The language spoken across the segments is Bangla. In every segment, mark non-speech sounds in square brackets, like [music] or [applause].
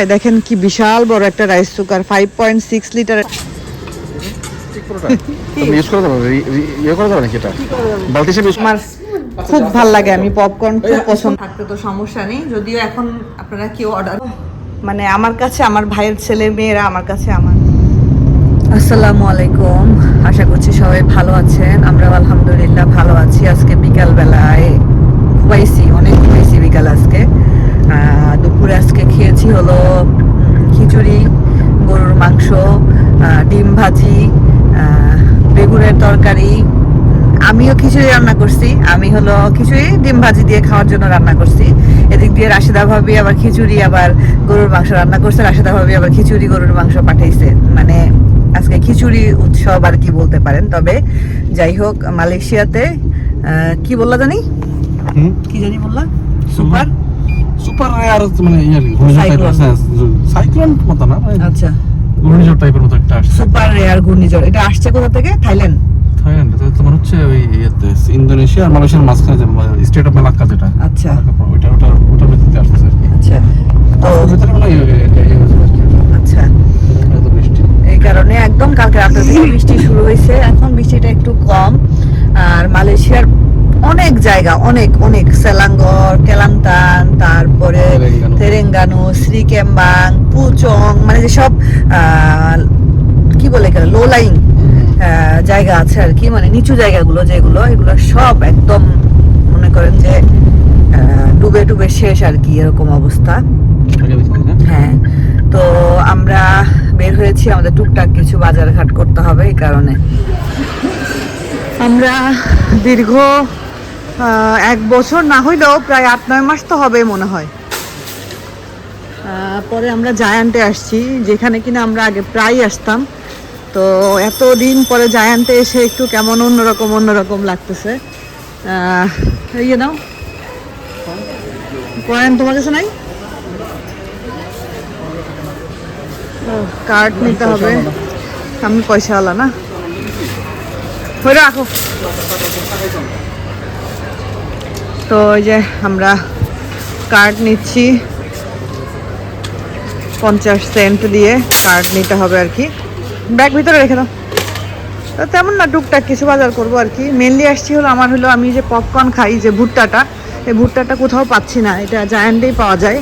যায় দেখেন কি বিশাল বড় একটা rice cooker five point six litre ইয়ে আমার খুব ভালো লাগে আমি পপকর্ন খুব পছন্দ। থাকতে তো সমস্যা নেই যদিও এখন আপনারা কি অর্ডার মানে আমার কাছে আমার ভাইয়ের ছেলে মেয়েরা আমার কাছে আমার। আসসালামু আলাইকুম আশা করছি সবাই ভালো আছেন আমরা আলহামদুলিল্লাহ ভালো আছি। আজকে বিকাল বেলায় ঘুমাইছি অনেক ঘুমাইছি বিকাল আজকে। দুপুরে আজকে খেয়েছি হলো খিচুড়ি গরুর মাংস ডিম ভাজি বেগুনের তরকারি। আমিও খিচুড়ি রান্না করছি। আমি হলো খিচুড়ি ডিম ভাজি দিয়ে খাওয়ার জন্য রান্না করছি। এদিক দিয়ে রাশিদা ভাবি আবার খিচুড়ি আবার গরুর মাংস রান্না করছে। রাশিদা ভাবি আবার খিচুড়ি গরুর মাংস পাঠাইছে। মানে আজকে খিচুড়ি উৎসব আর কি বলতে পারেন। তবে যাই হোক মালয়েশিয়াতে কি বললা জানি? কি জানি বললা? সুপার? সুপার রেয়ার মানে ইয়ে ঘূর্ণিঝড় টাইপের সাইক্লোন মতো না মানে আচ্ছা। ঘূর্ণিঝড় টাইপের মতো একটা আসছে। সুপার রেয়ার ঘূর্ণিঝড় এটা আসছে কোথা থেকে? থাইল্যান্ড থাইল্যান্ড এটা তোমার হচ্ছে ওই ইয়েতে ইন্দোনেশিয়া আর মালয়েশিয়ার মাঝখানে যে স্টেট অফ মালাক্কা যেটা। আচ্ছা। ওইটা ওটা আসছে। আচ্ছা। তো ভিতরে মানে ইয়ে- ইয়ে- ইয়ে। আচ্ছা। এই কারণে একদম কালকে থেকে বৃষ্টি শুরু হয়েছে। এখন বৃষ্টিটা একটু কম। আর মালয়েশিয়ার অনেক জায়গা অনেক অনেক সেলাঙ্গর কেলান্তান তারপরে তেরেঙ্গানু। শ্রীকেম্বাং পুচং মানে যেসব কি বলে গেল লো লাইং জায়গা আছে আর কি মানে নিচু জায়গাগুলো যেগুলো এগুলো সব একদম মনে করেন যে ডুবে ডুবে শেষ আর কি এরকম অবস্থা? হ্যাঁ তো আমরা বের হয়েছি আমাদের টুকটাক কিছু বাজার ঘাট করতে হবে এই কারণে আমরা দীর্ঘ এক বছর না হইলেও প্রায় আট, নয় মাস তো হবে মনে হয়। পরে আমরা জায়ান্টে আসছি, যেখানে কিনা আমরা আগে প্রায় আসতাম। তো এত দিন পরে জায়ান্টে এসে একটু কেমন অন্যরকম অন্যরকম লাগতেছে। ইয়ে নাও কয়েন তোমার কাছে নাই? কার্ড নিতে হবে। আমি পয়সাওয়ালা না। হয়ে রাখো। তো ওই যে আমরা কার্ড নিচ্ছি। পঞ্চাশ সেন্ট দিয়ে কার্ড নিতে হবে আর কি। ব্যাগ ভিতরে রেখে দাও। তো তেমন না, টুকটাক কিছু বাজার করব আর কি। মেনলি আসছি হলো, আমার হলো আমি যে পপকর্ন খাই, যে ভুট্টাটা, এই ভুট্টাটা কোথাও পাচ্ছি না। এটা জায়ান্টেই পাওয়া যায়।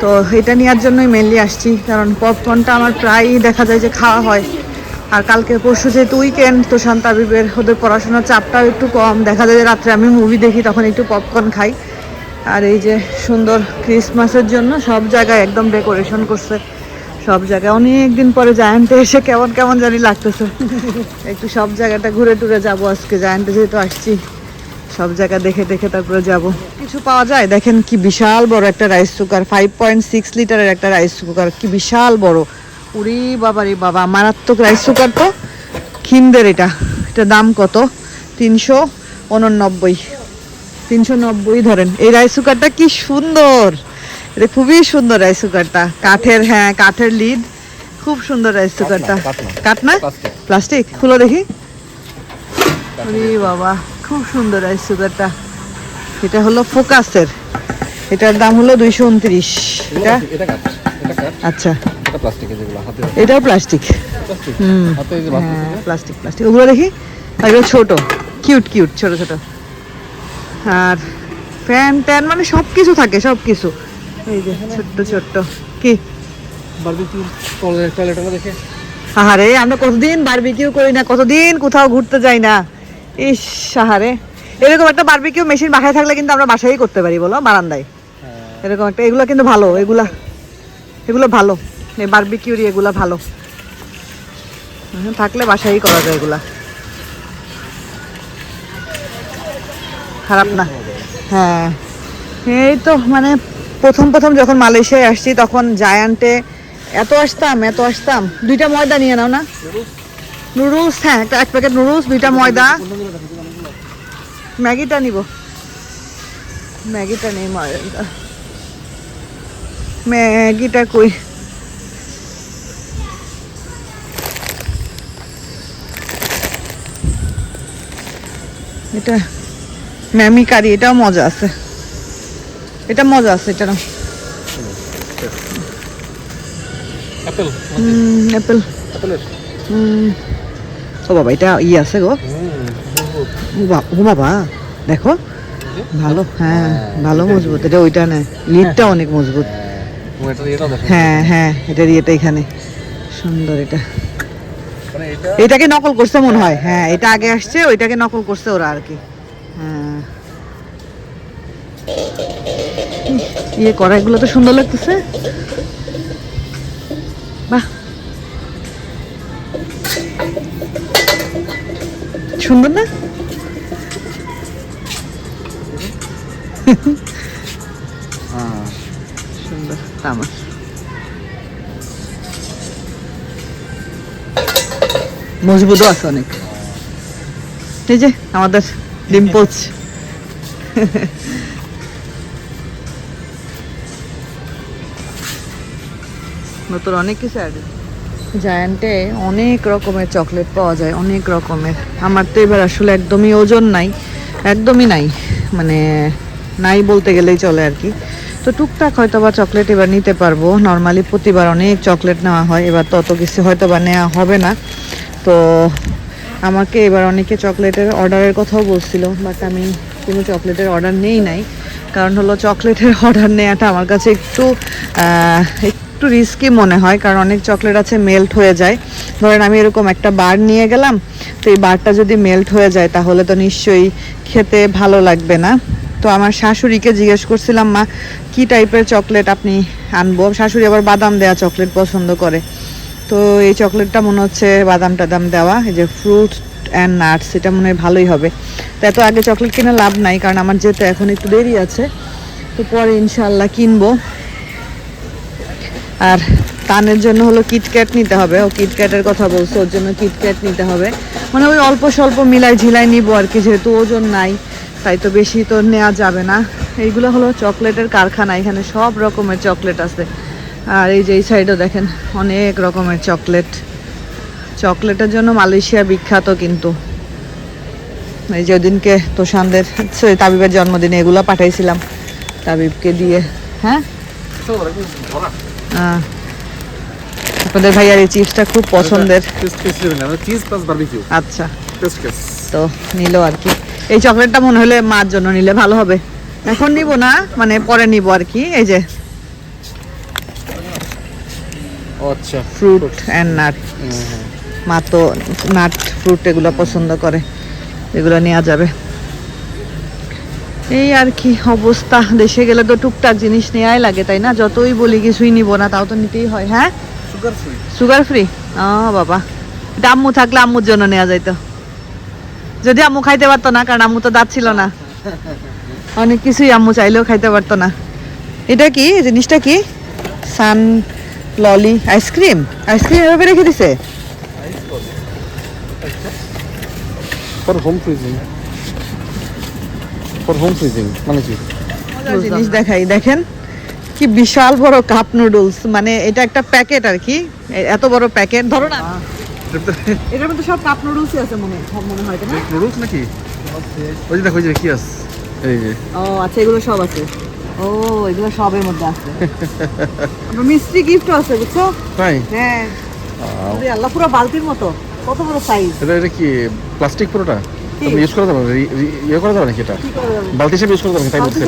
তো এটা নেওয়ার জন্যই মেনলি আসছি। কারণ পপকর্নটা আমার প্রায়ই দেখা যায় যে খাওয়া হয়। আর কালকে পরশু যেহেতু উইকেন্ড তো শান্তাবিবের ওদের পড়াশোনার চাপটাও একটু কম। দেখা যায় রাত্রে আমি মুভি দেখি, তখন একটু পপকর্ন খাই। আর এই যে সুন্দর ক্রিসমাসের জন্য সব জায়গায় একদম ডেকোরেশন করছে। সব জায়গায়। অনেক দিন পরে জায়ান্টে এসে কেমন কেমন জানি লাগতেছে। একটু সব জায়গাটা ঘুরে টুরে যাব আজকে। জায়ান্টে যেহেতু আসছি, সব জায়গা দেখে দেখে তারপরে যাব। কিছু পাওয়া যায়? দেখেন কি বিশাল বড় একটা rice cooker five point six লিটারের একটা রাইস কুকার কি বিশাল বড়। উরি বাবা রে বাবা মারাত্মক রাইস কুকার তো। খিমদের এটা। এটা দাম কত? তিনশো উননব্বই। তিনশো নব্বই ধরেন। এই রাইস কুকারটা কি সুন্দর! এটা খুবই সুন্দর রাইস কুকারটা কাঠের হ্যাঁ কাঠের লিড খুব সুন্দর রাইস কুকারটা কাঠ না। প্লাস্টিক খুলো দেখি। আরে বাবা খুব সুন্দর রাইস কুকারটা এটা হলো ফোকাসের। এটার দাম হলো দুইশো উনত্রিশ। এটা? আচ্ছা। এটা প্লাস্টিকের যেগুলো হাতে এটাও প্লাস্টিক প্লাস্টিক হুম। হাতে যে হ্যাঁ প্লাস্টিক প্লাস্টিক ওগুলো দেখি? এগুলো ছোট। কিউট কিউট ছোট ছোট। আর ফ্যান ট্যান মানে সব কিছু থাকে সব কিছু এই যে ছোট্ট ছোট্ট। কি? বারবিকিউ টয়লেটটা দেখে? আহারে আমরা কতদিন বারবিকিউ করি না কতদিন কোথাও ঘুরতে যাই না। ইস সাহারে এরকম একটা বারবিকিউ মেশিন বাসায় থাকলে কিন্তু আমরা বাসায়ই করতে পারি বলো বারান্দায়। এরকম একটা এগুলো কিন্তু ভালো এগুলা এগুলো ভালো। এই বারবিকিউরি এগুলা ভালো। থাকলে বাসায়ই করা যায় এগুলা। খারাপ না। হ্যাঁ। এই তো মানে প্রথম প্রথম যখন মালয়েশিয়ায় আসছি, তখন জায়ান্টে এত আসতাম এত আসতাম। দুইটা ময়দা নিয়ে নাও না। নুডলস হ্যাঁ একটা এক প্যাকেট নুডলস, দুইটা ময়দা। ম্যাগিটা নিব। ম্যাগিটা নেই ময়দা ম্যাগিটা কই? এটা ম্যামি কারি এটাও মজা আছে। এটা মজা আছে এটা অ্যাপেল? অ্যাপেল। ও বাবা এটা ই আছে গো। ও বাবা দেখো। ভালো হ্যাঁ ভালো মজবুত এটা ওইটা না লিডটা অনেক মজবুত। হ্যাঁ হ্যাঁ এটার ইয়েটা এখানে। সুন্দর এটা। এটাকে নকল করছে মনে হয়। হ্যাঁ এটা আগে আসছে ওইটাকে নকল করছে ওরা আর কি। হ্যাঁ। ইয়ে কড়াইগুলো তো সুন্দর লাগতেছে। বাহ। সুন্দর না? [laughs] সুন্দর তামা মজবুতও আছে অনেক। এই যে আমাদের ডিম পোচ নতুন অনেক কিছু অ্যাড জায়ান্টে অনেক রকমের চকলেট পাওয়া যায়, অনেক রকমের। আমার তো এবার আসলে একদমই ওজন নাই, একদমই নাই। মানে নাই বলতে গেলেই চলে আর কি। তো টুকটাক হয়তো বা চকলেট এবার নিতে পারব। নর্মালি প্রতিবার অনেক চকলেট নেওয়া হয়, এবার তত কিছু হয়তো বা নেওয়া হবে না। তো আমাকে এবার অনেকে চকলেটের অর্ডারের কথাও বলছিল বাট আমি কোনো চকলেটের অর্ডার নেই নাই। কারণ হলো চকলেটের [laughs] অর্ডার নেওয়াটা আমার কাছে একটু একটু রিস্কি মনে হয়, কারণ অনেক চকলেট আছে মেল্ট হয়ে যায়। ধরেন আমি এরকম একটা বার নিয়ে গেলাম, তো এই বারটা যদি মেল্ট হয়ে যায় তাহলে তো নিশ্চয়ই খেতে ভালো লাগবে না। তো আমার শাশুড়িকে জিজ্ঞেস করছিলাম, মা, কি টাইপের চকলেট আপনি আনব? শাশুড়ি আবার বাদাম দেওয়া চকলেট পছন্দ করে। তো এই চকলেটটা মনে হচ্ছে বাদাম টাদাম দেওয়া, এই যে ফ্রুট অ্যান্ড নাটস এটা মনে হয় ভালোই হবে। তো এত আগে চকলেট কিনে লাভ নাই, কারণ আমার যেহেতু এখন একটু দেরি আছে, তো পরে ইনশাল্লাহ কিনবো। আর তানের জন্য হলো কিটক্যাট নিতে হবে, ও কিটক্যাটের কথা বলছে, ওর জন্য কিটক্যাট নিতে হবে। মানে ওই অল্প স্বল্প মিলাই ঝিলাই নিবো আর কি, যেহেতু ওজন নাই, তাই তো বেশি তো নেওয়া যাবে না। এইগুলো হলো চকলেটের কারখানা, এখানে সব রকমের চকলেট আছে। আর এই যে এই সাইডও দেখেন অনেক রকমের চকলেট চকলেটের জন্য মালয়েশিয়া বিখ্যাত কিন্তু। এই যে ওদিনকে তোষানদের তাবিবের জন্মদিনে এগুলো পাঠাইছিলাম। তাবিবকে দিয়ে হ্যাঁ? আহ, আপনাদের ভাইয়ার এই চিপসটা খুব পছন্দের। আচ্ছা তো নিল আর কি। এই চকলেটটা মনে হলে মার জন্য নিলে ভালো হবে। এখন নিব না মানে পরে নিব আর কি। এই যে আচ্ছা ফ্রুট অ্যান্ড নাট মা তো নাট ফ্রুট এগুলো পছন্দ করে এগুলো নেওয়া যাবে। এই আর কি অবস্থা দেশে গেলে তো টুকটাক জিনিস নেওয়াই লাগে তাই না? যতই বলি কিছুই নিব না তাও তো নিতেই হয় হ্যাঁ? সুগার ফ্রি সুগার ফ্রি ও বাবা। এটা আম্মু থাকলে আম্মুর জন্য নেওয়া যাইতো। যদি আম্মু খাইতে পারতো না কারণ আম্মু তো দাঁত ছিল না। অনেক কিছুই আম্মু চাইলেও খাইতে পারতো না। এটা কি? জিনিসটা কি? সান ললি আইসক্রিম? আইসক্রিম এভাবে রেখে দিছে? For home freezing for home freezing মানে কি? জিনিস দেখাই। দেখেন কি বিশাল বড় কাপ নুডলস মানে এটা একটা প্যাকেট আর কি। এত বড় প্যাকেট ধরো না। এটার মধ্যে সব কাপ নুডলসই আছে মনে মনে হয় না? নুডলস নাকি? ওই যে দেখো ওই যে কি আছে? এই যে। ও আচ্ছা এগুলো সব আছে। ও এগুলো সবের মধ্যে আছে। মিষ্টি আছে বুঝছ? তাই? হ্যাঁ। আল্লাহ পুরো বালতির মতো। কত বড় সাইজ এটা এটা কি প্লাস্টিক পুরোটা? ইউজ করা যাবে? ইয়ে করা যাবে নাকি এটা? বালতি হিসেবে ইউজ করা যাবে তাই বলছি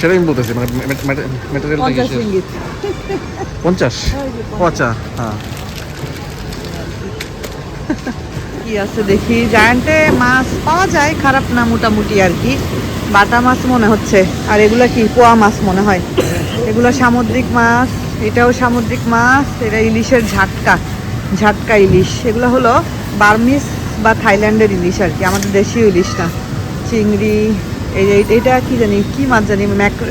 সেটাই আমি বলতেছি মানে ম্যাটেরিয়াল পঞ্চাশ আচ্ছা হ্যাঁ। কি আছে দেখি? জায়ান্টে মাছ পাওয়া যায়, খারাপ না মোটামুটি আর কি। বাটা মাছ মনে হচ্ছে। আর এগুলা কি? পোয়া মাছ মনে হয়। এগুলো সামুদ্রিক মাছ, এটাও সামুদ্রিক মাছ এটা ইলিশের ঝাটকা। ঝাটকা ইলিশ। এগুলো হলো বার্মিস বা থাইল্যান্ডের ইলিশ আর কি। আমাদের দেশীয় ইলিশ না। চিংড়ি, এই এটা কি জানি? কি মাছ জানি? ম্যাক্র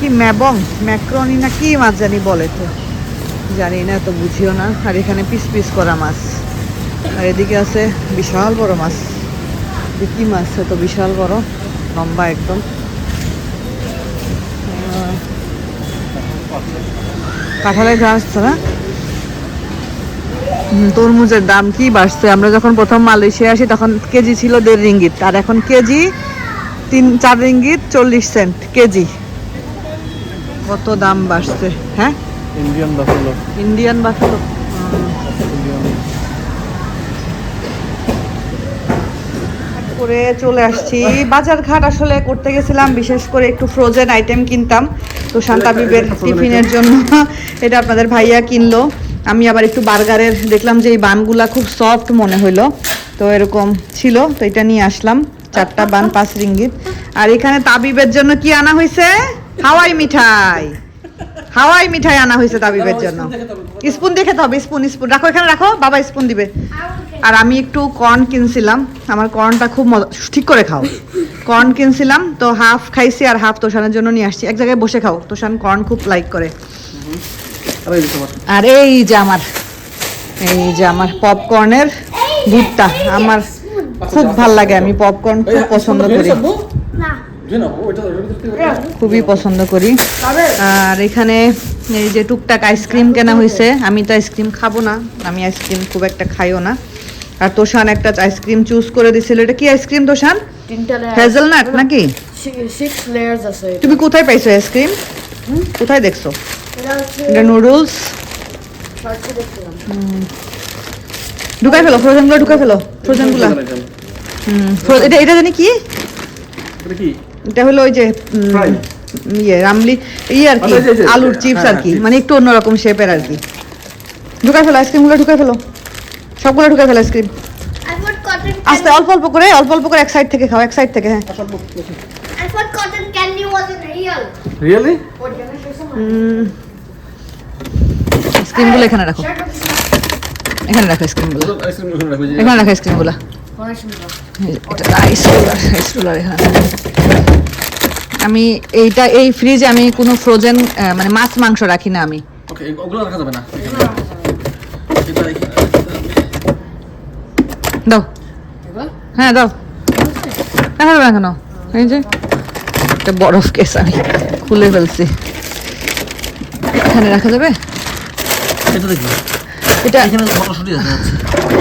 কি ম্যাবং? ম্যাক্রনি না কি মাছ জানি বলে তো। জানি না, তো বুঝিও না। আর এখানে পিস পিস করা মাছ। আর এদিকে আছে বিশাল বড় মাছ। কি মাছ তো বিশাল বড় লম্বা একদম। কাঁঠালের গাছ তো না? তরমুজের দাম কি বাড়ছে? আমরা যখন প্রথম মালয়েশিয়া আসি তখন কেজি ছিল দেড় রিঙ্গিত। আর এখন কেজি তিন চার রিঙ্গিত চল্লিশ সেন্ট কেজি। কত দাম বাড়ছে হ্যাঁ? Indian buffalo. Indian buffalo. করে চলে আসছি। বাজার ঘাট আসলে করতে গেছিলাম বিশেষ করে একটু ফ্রোজেন আইটেম কিনতাম। তো শান্তাবিবের টিফিনের জন্য [laughs] এটা আপনাদের ভাইয়া কিনলো। আমি আবার একটু বার্গারের দেখলাম যে এই বানগুলা খুব সফট মনে হইল। তো এরকম ছিল তো এটা নিয়ে আসলাম। চারটা বান পাঁচ রিঙ্গিত। আর এখানে তাবিবের জন্য কি আনা হয়েছে হাওয়াই মিঠাই। হাওয়াই মিঠাই আনা হয়েছে তাবিবের জন্য। স্পুন দেখে তো হবে স্পুন স্পুন। রাখো এখানে রাখো বাবা স্পুন দিবে। আর আমি একটু কর্ন কিনছিলাম। আমার কর্নটা খুব মজা ঠিক করে খাও। কর্ন কিনছিলাম তো হাফ খাইছি আর হাফ তোষানের জন্য নিয়ে আসছি। এক জায়গায় বসে খাও তোষান কর্ন খুব লাইক করে। আরে এই যে আমার এই যে আমার পপকর্নের ভুট্টা আমার খুব ভালো লাগে আমি পপকর্ন খুব পছন্দ করি। খুবই পছন্দ করি। আর এখানে এই যে টুকটাক আইসক্রিম কেনা হয়েছে আমি তো আইসক্রিম খাব না। আমি আইসক্রিম খুব একটা খাইও না। আর তোষান একটা আইসক্রিম চুজ করে দিছিল। এটা কি আইসক্রিম তোষান? তিনটা হেজেলনাট নাকি? সিক্স লেয়ার্স আছে তুমি কোথায় পাইছো আইসক্রিম কোথায় দেখছ? এটা নুডলস ঢুকাই ফেলো ফ্রোজেনগুলো ঢুকাই ফেলো ফ্রোজেনগুলো হুম এটা এটা জানি কি? এটা কি? এটা হলো ওই যে ইয়ে রামলি ইয়ে আর কি আচ্ছা, আলুর চিপস হ্যাঁ, আর কি। মানে একটু অন্যরকম শেপের আর কি। ঢুকাই ফেলো আইসক্রিমগুলো ঢুকাই ফেলো। সবগুলো ঢুকাই ফেলো আইসক্রিম। I আস্তে অল্প অল্প করে অল্প অল্প করে এক সাইড থেকে খাও এক সাইড থেকে হ্যাঁ. Really What can I show someone? আইসক্রিমগুলো এখানে রাখো। এখানে রাখো আইসক্রিমগুলো আইসক্রিম ওখানে রাখো এই যে এখানে রাখো আইসক্রিমগুলো Punishment. এটা রোলার রোলার এখানে আমি এইটা এই ফ্রিজে আমি কোনো ফ্রোজেন মানে মাছ মাংস রাখি না আমি। ওকে ওগুলো রাখা যাবে না এটা এখানে দাও। হ্যাঁ দাও। যাবে না কেন? এই যে একটা বরফ কেস আমি খুলে ফেলছি। এখানে রাখা যাবে? এটা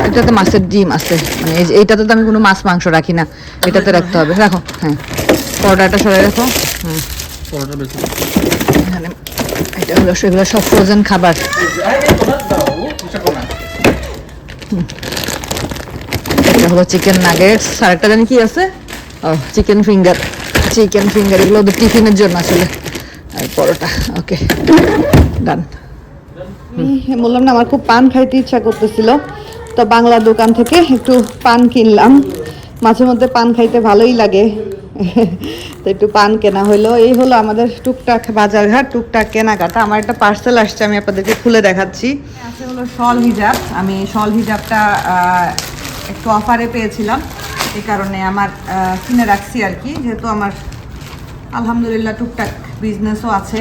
এটাতে মাছের ডিম আছে। মানে এইটাতে তো আমি কোনো মাছ মাংস রাখি না। এটাতে রাখতে হবে। রাখো হ্যাঁ। পরোটাটা সরাই রাখো। হ্যাঁ। এখানে এটা হলো সেগুলো সব ফ্রোজেন খাবার। এটা হলো চিকেন নাগেটস আর একটা জানি কি আছে? ও চিকেন ফিঙ্গার চিকেন ফিঙ্গার এগুলো ওদের টিফিনের জন্য আসলে। আর পরোটা ওকে ডান বললাম না আমার খুব পান খাইতে ইচ্ছা করতেছিল। তো বাংলা দোকান থেকে একটু পান কিনলাম। মাঝে মধ্যে পান খাইতে ভালোই লাগে। তো একটু পান কেনা হলো এই হলো আমাদের টুকটাক বাজারঘাট টুকটাক কেনাকাটা। আমার একটা পার্সেল আসছে আমি আপনাদেরকে খুলে দেখাচ্ছি। আছে হলো শল হিজাব। আমি শল হিজাবটা একটু অফারে পেয়েছিলাম। এই কারণে আমার কিনে রাখছি আর কি। যেহেতু আমার আলহামদুলিল্লাহ টুকটাক বিজনেসও আছে,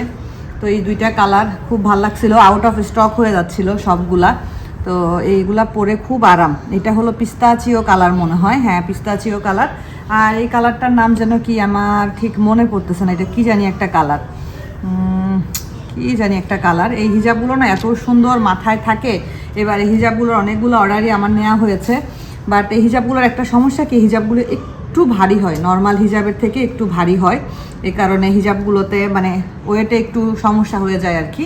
তো এই দুইটা কালার খুব ভালো লাগছিল। আউট অফ স্টক হয়ে যাচ্ছিল সবগুলা। তো এইগুলা পরে খুব আরাম। এটা হলো পিস্তাচিও কালার মনে হয়। হ্যাঁ পিস্তাচিও কালার আর এই কালারটার নাম যেন কি আমার ঠিক মনে পড়তেছে না। এটা কি জানি একটা কালার কি জানি একটা কালার এই হিজাবগুলো না এত সুন্দর মাথায় থাকে। এবার এই হিজাবগুলোর অনেকগুলো অর্ডারই আমার নেওয়া হয়েছে। বাট এই হিজাবগুলোর একটা সমস্যা কি হিজাবগুলো একটু ভারী হয় নর্মাল হিজাবের থেকে একটু ভারী হয়। এ কারণে হিজাবগুলোতে মানে ওয়েটে একটু সমস্যা হয়ে যায় আর কি।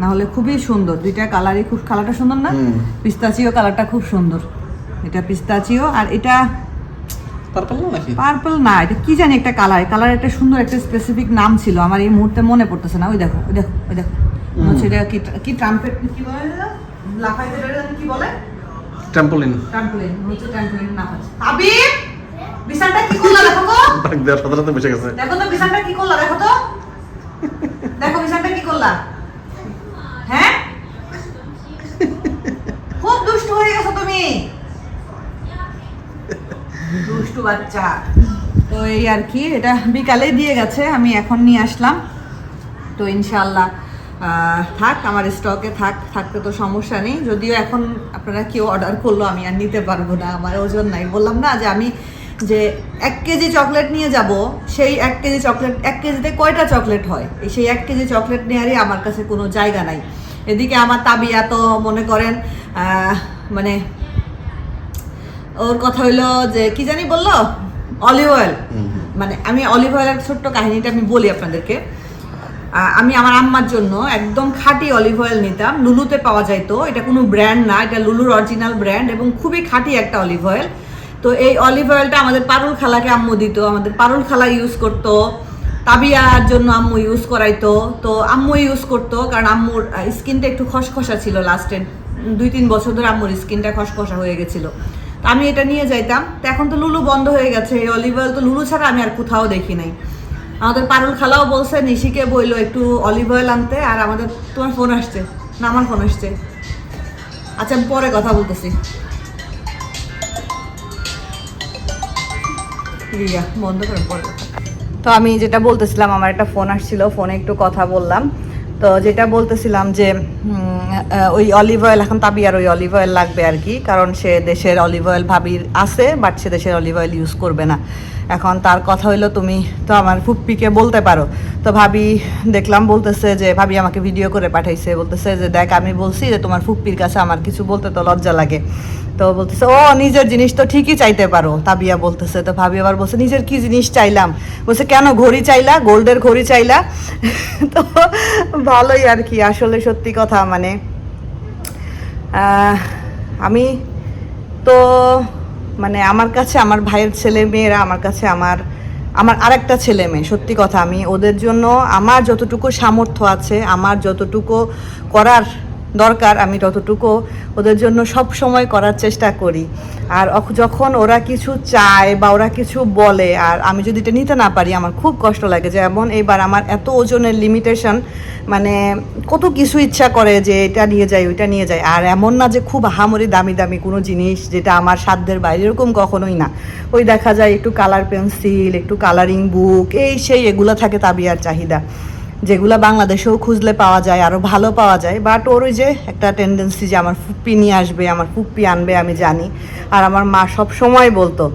না হলে খুবই সুন্দর। দুইটা কালারই খুব কালারটা সুন্দর না? পিস্তাচিও কালারটা খুব সুন্দর। এটা পিস্তাচিও আর এটা পার্পল না নাকি? পার্পল না এটা কি জানি একটা কালার কালার একটা সুন্দর একটা স্পেসিফিক নাম ছিল। আমার এই মুহূর্তে মনে পড়তেছে না। ওই দেখো ওই দেখো ওই দেখো। হচ্ছে এটা কি কি ট্রাম্পেট কি বলে? লাফাইতে কি বলে? ট্যাম্পোলিন ট্রাম্পোলিন হচ্ছে ট্রাম্পোলিন নাম আছে। আবির! বিছানটা কি করলা দেখো তো? ডাক দেওয়ার সাথে সাথে বসে গেছে। দেখো তো বিছানটা কি করলা দেখো তো। দেখো বিছানটা কি করলা? হ্যাঁ? খুব দুষ্টু হয়ে গেছো তুমি। দুষ্টু বাচ্চা। তো এই আর কি এটা বিকালে দিয়ে গেছে আমি এখন নিয়ে আসলাম। তো ইনশাল্লাহ থাক আমার স্টকে থাক থাকতে তো সমস্যা নেই। যদিও এখন আপনারা কেউ অর্ডার করল আমি আর নিতে পারব না আমার ওজন নাই। বললাম না যে আমি যে এক কেজি চকলেট নিয়ে যাব সেই এক কেজি চকলেট এক কেজিতে কয়টা চকলেট হয়? এই সেই এক কেজি চকলেট নেওয়ারই আমার কাছে কোনো জায়গা নাই। এদিকে আমার তাবিয়া তো মনে করেন মানে ওর কথা হইল যে কি জানি বলল? অলিভ অয়েল মানে আমি অলিভ অয়েলের ছোট্ট কাহিনীটা আমি বলি আপনাদেরকে। আমি আমার আম্মার জন্য একদম খাঁটি অলিভ অয়েল নিতাম। লুলুতে পাওয়া যাইতো এটা কোনো ব্র্যান্ড না, এটা লুলুর অরিজিনাল ব্র্যান্ড এবং খুবই খাঁটি একটা অলিভ অয়েল তো এই অলিভ অয়েলটা আমাদের পারুল খালাকে আম্মু দিত, আমাদের পারুল খালা ইউজ করতো, তাবিয়ার জন্য আম্মু ইউজ করাইতো। তো আম্মু ইউজ করতো, কারণ আম্মুর স্কিনটা একটু খসখসা ছিল লাস্টের দুই তিন বছর ধরে আম্মুর স্কিনটা খসখসা হয়ে গেছিল। তো আমি এটা নিয়ে যাইতাম। তো এখন তো লুলু বন্ধ হয়ে গেছে, এই অলিভ অয়েল তো লুলু ছাড়া আমি আর কোথাও দেখি নাই। আমাদের পারুল খালাও বলছে, নিশিকে বইলো একটু অলিভ অয়েল আনতে, আর আমাদের, তোমার ফোন আসছে, না, আমার ফোন আসছে। আচ্ছা আমি পরে কথা বলতেছি। রিয়া, বন্ধ করে পরে তো আমি যেটা বলতেছিলাম, আমার একটা ফোন আসছিল ফোনে একটু কথা বললাম। তো যেটা বলতেছিলাম যে ওই অলিভ অয়েল এখন তাবিয়ার ওই অলিভ অয়েল লাগবে আর কি, কারণ সে দেশের অলিভ অয়েল ভাবির আছে বাট সে দেশের অলিভ অয়েল ইউজ করবে না। এখন তার কথা হইল তুমি তো আমার ফুপ্পিকে বলতে পারো। তো ভাবি দেখলাম বলতেছে যে, ভাবি আমাকে ভিডিও করে পাঠাইছে, বলতেছে যে, দেখ, আমি বলছি যে, তোমার ফুপ্পির কাছে আমার কিছু বলতে তো লজ্জা লাগে। তো বলতেছে, ও, নিজের জিনিস তো ঠিকই চাইতে পারো, তাবিয়া বলতেছে। তো ভাবি আবার বলছে, নিজের কি জিনিস চাইলাম? বলছে, কেন ঘড়ি চাইলা? গোল্ডের ঘড়ি চাইলা? তো ভালোই আর কি, আসলে সত্যি কথা মানে। আমি তো মানে আমার কাছে আমার ভাইয়ের ছেলে মেয়েরা, আমার কাছে আমার আমার আরেকটা ছেলে মেয়ে, সত্যি কথা। আমি ওদের জন্য, আমার যতটুকু সামর্থ্য আছে, আমার যতটুকু করার দরকার, আমি ততটুকু ওদের জন্য সব সময় করার চেষ্টা করি। আর যখন ওরা কিছু চায় বা ওরা কিছু বলে, আর আমি যদি এটা নিতে না পারি, আমার খুব কষ্ট লাগে। যেমন এইবার আমার এত ওজনের লিমিটেশন মানে কত কিছু ইচ্ছা করে যে এটা নিয়ে যাই, ওইটা নিয়ে যাই। আর এমন না যে খুব আহামরি দামি দামি কোনো জিনিস যেটা আমার সাধ্যের বাইরে এরকম কখনোই না। ওই দেখা যায় একটু কালার পেন্সিল একটু কালারিং বুক এই সেই এগুলো থাকে তাবিয়ার চাহিদা। যেগুলো বাংলাদেশেও খুঁজলে পাওয়া যায় আরও ভালো পাওয়া যায়। বাট ওর ওই যে একটা টেন্ডেন্সি যে আমার ফুপ্পি নিয়ে আসবে, আমার ফুপ্পি আনবে, আমি জানি। আর আমার মা সব সময় বলতো,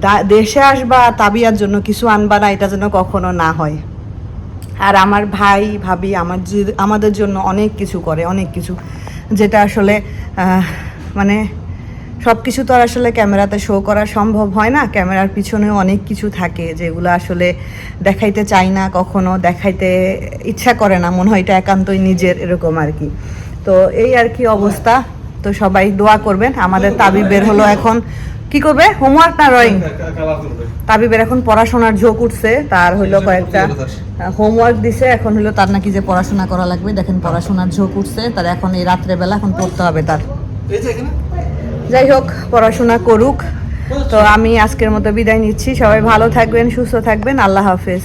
"দা- দেশে আসবা, তাবিয়ার জন্য কিছু আনবা না, এটা যেন কখনো না হয়। আর আমার ভাই, ভাবি আমার আমাদের জন্য অনেক কিছু করে, অনেক কিছু। যেটা আসলে মানে সব কিছু তো আর আসলে ক্যামেরাতে শো করা সম্ভব হয় না। ক্যামেরার পিছনেও অনেক কিছু থাকে যেগুলো আসলে দেখাইতে চাই না, কখনো দেখাইতে ইচ্ছা করে না। মনে হয় এটা একান্তই নিজের এরকম আর কি। তো এই আর কি অবস্থা। তো সবাই দোয়া করবেন। আমাদের তাবি বের হলো এখন। কি করবে? হোমওয়ার্ক না ড্রয়িং তাবিবের এখন পড়াশোনার ঝোঁক উঠছে। তার হইল কয়েকটা হোমওয়ার্ক দিছে। এখন হইল তার নাকি যে পড়াশোনা করা লাগবে। দেখেন পড়াশোনার ঝোঁক উঠছে। তার এখন এই রাত্রেবেলা এখন পড়তে হবে তার। যাই হোক, পড়াশোনা করুক। তো আমি আজকের মতো বিদায় নিচ্ছি। সবাই ভালো থাকবেন, সুস্থ থাকবেন। আল্লাহ হাফেজ।